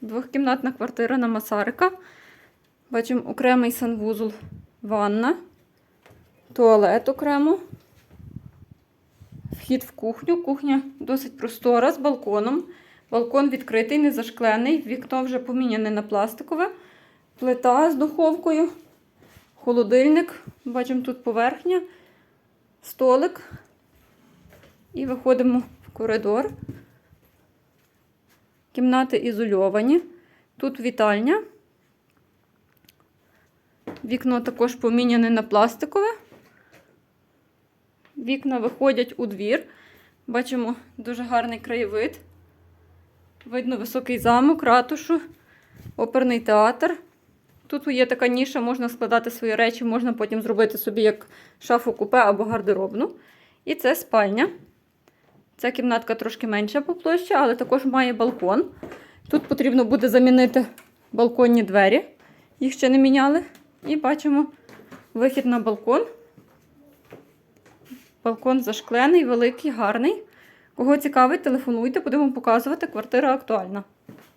Двохкімнатна квартира на Масарика. Бачимо окремий санвузол, ванна, туалет окремо. Вхід в кухню. Кухня досить простора з балконом. Балкон відкритий, не зашклений. Вікно вже поміняне на пластикове. Плита з духовкою. Холодильник. Бачимо тут поверхня, столик. І виходимо в коридор. Кімнати ізольовані. Тут вітальня. Вікно також поміняне на пластикове. Вікна виходять у двір. Бачимо дуже гарний краєвид. Видно високий замок, ратушу, оперний театр. Тут є така ніша, можна складати свої речі, можна потім зробити собі як шафу купе або гардеробну. І це спальня. Ця кімнатка трошки менша по площі, але також має балкон. Тут потрібно буде замінити балконні двері. Їх ще не міняли. І бачимо вихід на балкон. Балкон зашклений, великий, гарний. Кого цікавить, телефонуйте, будемо показувати. Квартира актуальна.